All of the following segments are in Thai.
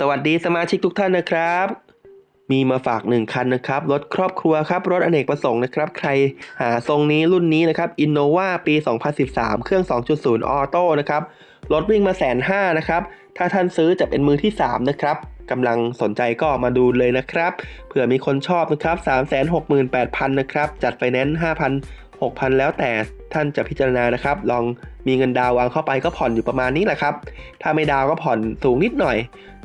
สวัสดีสมาชิกทุกท่านนะครับ มีมาฝากหนึ่งคันนะครับ รถครอบครัวครับ รถอเนกประสงค์นะครับ ใครหาทรงนี้รุ่นนี้นะครับ Innova ปี 2013 เครื่อง 2.0 ออโต้นะครับ รถวิ่งมาแสนห้านะครับ ถ้าท่านซื้อจะเป็นมือที่ 3 นะครับกำลังสนใจก็มาดูเลยนะครับ เผื่อมีคนชอบนะครับ 368,000 นะครับ จัดไฟแนนซ์5,000 6,000 แล้วแต่ท่านจะพิจารณานะครับ ลองมีเงินดาววางเข้าไปก็ผ่อนอยู่ประมาณนี้แหละครับ ถ้าไม่ดาวก็ผ่อนสูงนิดหน่อย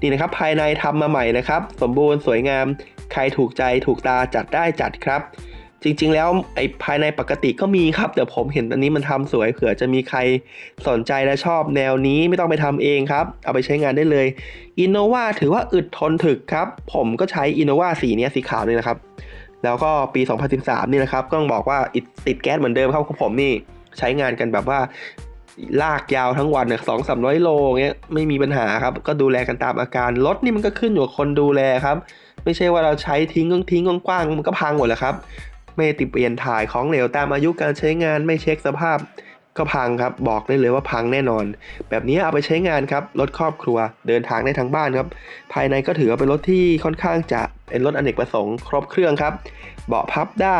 นี่นะครับ ภายในทำมาใหม่นะครับ สมบูรณ์สวยงาม ใครถูกใจถูกตาจัดได้จัดครับ จริงๆ แล้วไอ้ภายในปกติก็มีครับ แต่ผมเห็นอันนี้มันทำสวยเผื่อจะมีใครสนใจและชอบแนวนี้ไม่ต้องไปทำเองครับ เอาไปใช้งานได้เลย Innova ถือว่าอึดทนถึกครับ ผมก็ใช้ Innova สีเนี้ยสีขาวนี่นะครับ แล้วก็ปี 2013 นี่นะครับก็ต้องบอกว่าติดแก๊สเหมือนเดิมครับของผมนี่ใช้งานกันแบบว่าลากยาวทั้งวันเนี่ยสองสามร้อยโลเงี้ยไม่มีปัญหาครับ ก็ดูแลกันตามอาการรถนี่มันก็ขึ้นอยู่กับคนดูแลครับ ไม่ใช่ว่าเราใช้ทิ้งทิ้งกว้างๆมันก็พังหมดแหละครับ ไม่ติดเปลี่ยนถ่ายของเหลวตามอายุการใช้งานไม่เช็คสภาพ ก็พังครับบอกได้เลยว่าพังแน่นอน แบบนี้เอาไปใช้งานครับรถครอบครัวเดินทางได้ทั้งบ้านครับ ภายในก็ถือว่าเป็นรถที่ค่อนข้างจะเป็นรถอเนกประสงค์ครบเครื่องครับ เบาะพับได้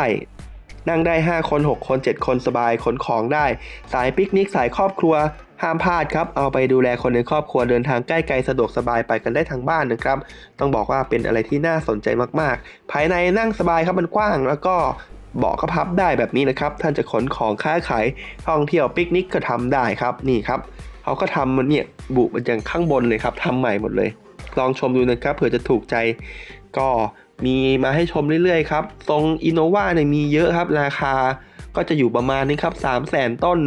นั่งได้ 5 คน 6 คน 7 คนสบายขนของได้ สายปิกนิกสายครอบครัวห้ามพลาดครับ เอาไปดูแลคนในครอบครัวเดินทางใกล้ไกลสะดวกสบายไปกันได้ทั้งบ้านนะครับ ต้องบอกว่าเป็นอะไรที่น่าสนใจมาก ๆ ภายในนั่งสบายครับมันกว้าง แล้วก็ เบาะก็พับได้แบบนี้นะครับ ท่านจะขนของค้าขายท่องเที่ยวปิกนิกก็ทำได้ครับนี่ครับเขาก็ทำมันเนี่ยบุมันอย่างข้างบนเลยครับทำใหม่หมดเลย ลองชมดูนะครับเผื่อจะถูกใจก็มีมาให้ชมเรื่อยๆครับ ทรงอินโนวาเนี่ยมีเยอะครับ ราคาก็จะอยู่ประมาณนี้ครับ 3 0 0แสนต้น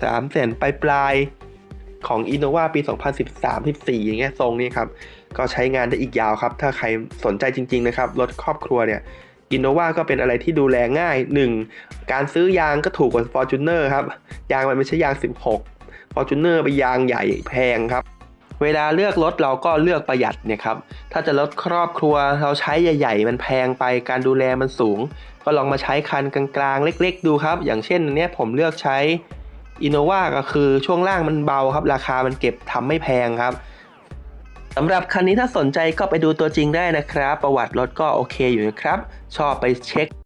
3 0 0แสนปลายปลายๆของอินโนวาปี 2013-14 อย่างเงี้ยทรงนี้ครับ ก็ใช้งานได้อีกยาวครับ ถ้าใครสนใจจริง ๆ นะครับ รถครอบครัวเนี่ย อินโนวาก็เป็นอะไรที่ดูแลง่าย 1. การซื้อยางก็ถูกกว่า Fortuner ครับ ยางมันไม่ใช่ยาง 16 Fortuner ไปนยางใหญ่แพงครับ เวลาเลือกรถเราก็เลือกประหยัดเนี่ยครับ ถ้าจะรถครอบครัวเราใช้ใหญ่ ๆ มันแพงไปการดูแลมันสูง ก็ลองมาใช้คันกลางๆ เล็ก ๆ ดูครับ อย่างเช่นเนี้ยผมเลือกใช้ Innova ก็คือช่วงล่างมันเบาครับ ราคามันเก็บทำไม่แพงครับ สำหรับคันนี้ถ้าสนใจก็ไปดูตัวจริงได้นะครับ ประวัติรถก็โอเคอยู่นะครับ ชอบไปเช็ค